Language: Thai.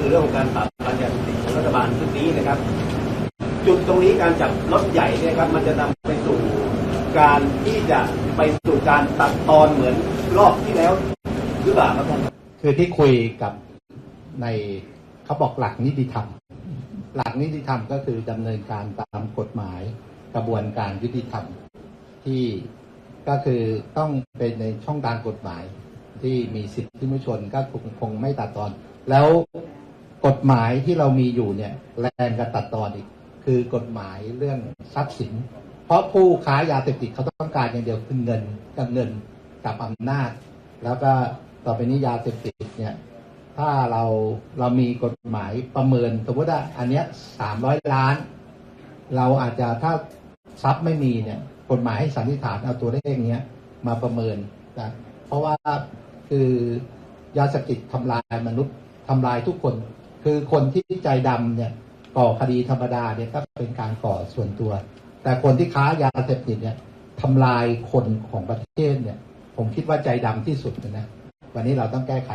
คือเรื่องของการปราบปรามยาเสพติดของรัฐบาลชุดนี้นะครับ จุดตรงนี้การจับรถใหญ่เนี่ยครับ มันจะนำไปสู่การที่จะไปสู่การตัดตอนเหมือนรอบที่แล้วหรือเปล่าครับท่านคือที่คุยกับในเขาบอกหลักนิติธรรม หลักนิติธรรมก็คือดำเนินการตามกฎหมายกระบวนการยุติธรรมที่ก็คือต้องเป็นในช่องทางกฎหมายที่มีสิทธิมนุษยชนก็คงคงไม่ตัดตอน แล้ว กฎหมายที่เรามีอยู่เนี่ยแรงกับตัดตอนอีก คือกฎหมายเรื่องทรัพย์สิน เพราะผู้ค้ายาเสพติดเขาต้องการอย่างเดียวคือเงินกับเงินกับอำนาจ แล้วก็ต่อไปนี้ยาเสพติดเนี่ยถ้าเราเรามีกฎหมายประเมินสมมติว่าอันเนี้ยสามร้อยล้าน เราอาจจะถ้าทรัพย์ไม่มีเนี่ยกฎหมายให้สันนิษฐานเอาตัวเลขเนี้ยมาประเมินนะเพราะว่าคือยาเสพติดทำลายมนุษย์ทำลายทุกคน คือคนที่ใจดำเนี่ยก่อคดีธรรมดาเนี่ยก็เป็นการก่อส่วนตัว แต่คนที่ค้ายาเสพติดเนี่ยทำลายคนของประเทศเนี่ย ผมคิดว่าใจดำที่สุดนะวันนี้เราต้องแก้ไข